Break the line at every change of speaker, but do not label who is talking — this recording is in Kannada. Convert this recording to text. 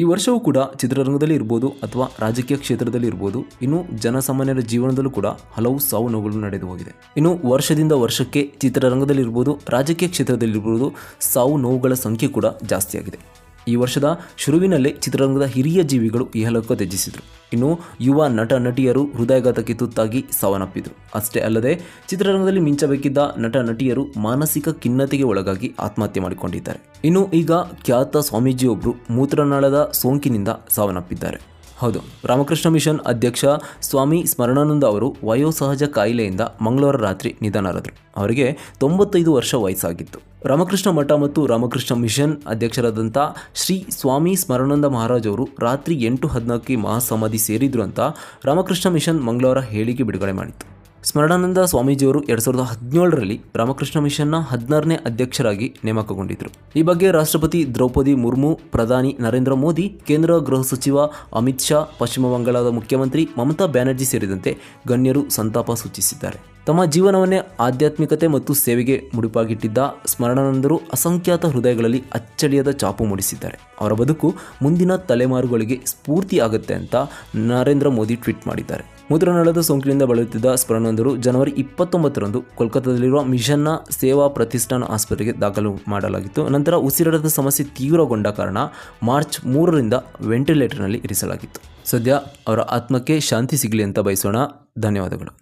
ಈ ವರ್ಷವೂ ಕೂಡ ಚಿತ್ರರಂಗದಲ್ಲಿ ಇರ್ಬೋದು ಅಥವಾ ರಾಜಕೀಯ ಕ್ಷೇತ್ರದಲ್ಲಿ ಇರ್ಬೋದು, ಇನ್ನು ಜನಸಾಮಾನ್ಯರ ಜೀವನದಲ್ಲೂ ಕೂಡ ಹಲವು ಸಾವು ನೋವುಗಳು ನಡೆದು ಹೋಗಿದೆ. ಇನ್ನು ವರ್ಷದಿಂದ ವರ್ಷಕ್ಕೆ ಚಿತ್ರರಂಗದಲ್ಲಿ ಇರ್ಬೋದು, ರಾಜಕೀಯ ಕ್ಷೇತ್ರದಲ್ಲಿರ್ಬೋದು ಸಾವು ನೋವುಗಳ ಸಂಖ್ಯೆ ಕೂಡ ಜಾಸ್ತಿಯಾಗಿದೆ. ಈ ವರ್ಷದ ಶುರುವಿನಲ್ಲೇ ಚಿತ್ರರಂಗದ ಹಿರಿಯ ಜೀವಿಗಳು ಇಹಲೋಕ ತ್ಯಜಿಸಿದರು. ಇನ್ನು ಯುವ ನಟ, ನಟಿಯರು ಹೃದಯಘಾತಕ್ಕೆ ತುತ್ತಾಗಿ ಸಾವನ್ನಪ್ಪಿದರು. ಅಷ್ಟೇ ಅಲ್ಲದೆ ಚಿತ್ರರಂಗದಲ್ಲಿ ಮಿಂಚಬೇಕಿದ್ದ ನಟ, ನಟಿಯರು ಮಾನಸಿಕ ಖಿನ್ನತೆಗೆ ಒಳಗಾಗಿ ಆತ್ಮಹತ್ಯೆ ಮಾಡಿಕೊಂಡಿದ್ದಾರೆ. ಇನ್ನು ಈಗ ಖ್ಯಾತ ಸ್ವಾಮೀಜಿಯೊಬ್ಬರು ಮೂತ್ರನಾಳದ ಸೋಂಕಿನಿಂದ ಸಾವನ್ನಪ್ಪಿದ್ದಾರೆ. ಹೌದು. ರಾಮಕೃಷ್ಣ ಮಿಷನ್ ಅಧ್ಯಕ್ಷ ಸ್ವಾಮಿ ಸ್ಮರಣಾನಂದ ಅವರು ವಯೋಸಹಜ ಕಾಯಿಲೆಯಿಂದ ಮಂಗಳವಾರ ರಾತ್ರಿ ನಿಧನರಾದರು. ಅವರಿಗೆ ತೊಂಬತ್ತೈದು ವರ್ಷ ವಯಸ್ಸಾಗಿತ್ತು. ರಾಮಕೃಷ್ಣ ಮಠ ಮತ್ತು ರಾಮಕೃಷ್ಣ ಮಿಷನ್ ಅಧ್ಯಕ್ಷರಾದಂಥ ಶ್ರೀ ಸ್ವಾಮಿ ಸ್ಮರಣಾನಂದ ಮಹಾರಾಜ್ ಅವರು ರಾತ್ರಿ ಎಂಟು ಹದಿನಾಲ್ಕು ಮಹಾಸಮಾಧಿ ಸೇರಿದ್ರು ಅಂತ ರಾಮಕೃಷ್ಣ ಮಿಷನ್ ಮಂಗಳವಾರ ಹೇಳಿಕೆ ಬಿಡುಗಡೆ ಮಾಡಿತ್ತು. ಸ್ಮರಣಾನಂದ ಸ್ವಾಮೀಜಿಯವರು ಎರಡು ಸಾವಿರದ ಹದಿನೇಳರಲ್ಲಿ ರಾಮಕೃಷ್ಣ ಮಿಷನ್ನ ಹದಿನಾರನೇ ಅಧ್ಯಕ್ಷರಾಗಿ ನೇಮಕಗೊಂಡಿದ್ದರು ಈ ಬಗ್ಗೆ ರಾಷ್ಟ್ರಪತಿ ದ್ರೌಪದಿ ಮುರ್ಮು, ಪ್ರಧಾನಿ ನರೇಂದ್ರ ಮೋದಿ, ಕೇಂದ್ರ ಗೃಹ ಸಚಿವ ಅಮಿತ್ ಶಾ, ಪಶ್ಚಿಮ ಬಂಗಾಳದ ಮುಖ್ಯಮಂತ್ರಿ ಮಮತಾ ಬ್ಯಾನರ್ಜಿ ಸೇರಿದಂತೆ ಗಣ್ಯರು ಸಂತಾಪ ಸೂಚಿಸಿದ್ದಾರೆ. ತಮ್ಮ ಜೀವನವನ್ನೇ ಆಧ್ಯಾತ್ಮಿಕತೆ ಮತ್ತು ಸೇವೆಗೆ ಮುಡಿಪಾಗಿಟ್ಟಿದ್ದ ಸ್ಮರಣಾನಂದರು ಅಸಂಖ್ಯಾತ ಹೃದಯಗಳಲ್ಲಿ ಅಚ್ಚಳಿಯದ ಚಾಪು ಮೂಡಿಸಿದ್ದಾರೆ. ಅವರ ಬದುಕು ಮುಂದಿನ ತಲೆಮಾರುಗಳಿಗೆ ಸ್ಫೂರ್ತಿ ಆಗುತ್ತೆ ಅಂತ ನರೇಂದ್ರ ಮೋದಿ ಟ್ವೀಟ್ ಮಾಡಿದ್ದಾರೆ. ಮೂತ್ರನಾಳದ ಸೋಂಕಿನಿಂದ ಬಳಲುತ್ತಿದ್ದ ಸ್ಮರಣೊಂದರು ಜನವರಿ ಇಪ್ಪತ್ತೊಂಬತ್ತರಂದು ಕೋಲ್ಕತ್ತಾದಲ್ಲಿರುವ ಮಿಷನ್ನ ಸೇವಾ ಪ್ರತಿಷ್ಠಾನ ಆಸ್ಪತ್ರೆಗೆ ದಾಖಲು ಮಾಡಲಾಗಿತ್ತು. ನಂತರ ಉಸಿರಾಟದ ಸಮಸ್ಯೆ ತೀವ್ರಗೊಂಡ ಕಾರಣ ಮಾರ್ಚ್ ಮೂರರಿಂದ ವೆಂಟಿಲೇಟರ್ನಲ್ಲಿ ಇರಿಸಲಾಗಿತ್ತು. ಸದ್ಯ ಅವರ ಆತ್ಮಕ್ಕೆ ಶಾಂತಿ ಸಿಗಲಿ ಅಂತ ಬಯಸೋಣ. ಧನ್ಯವಾದಗಳು.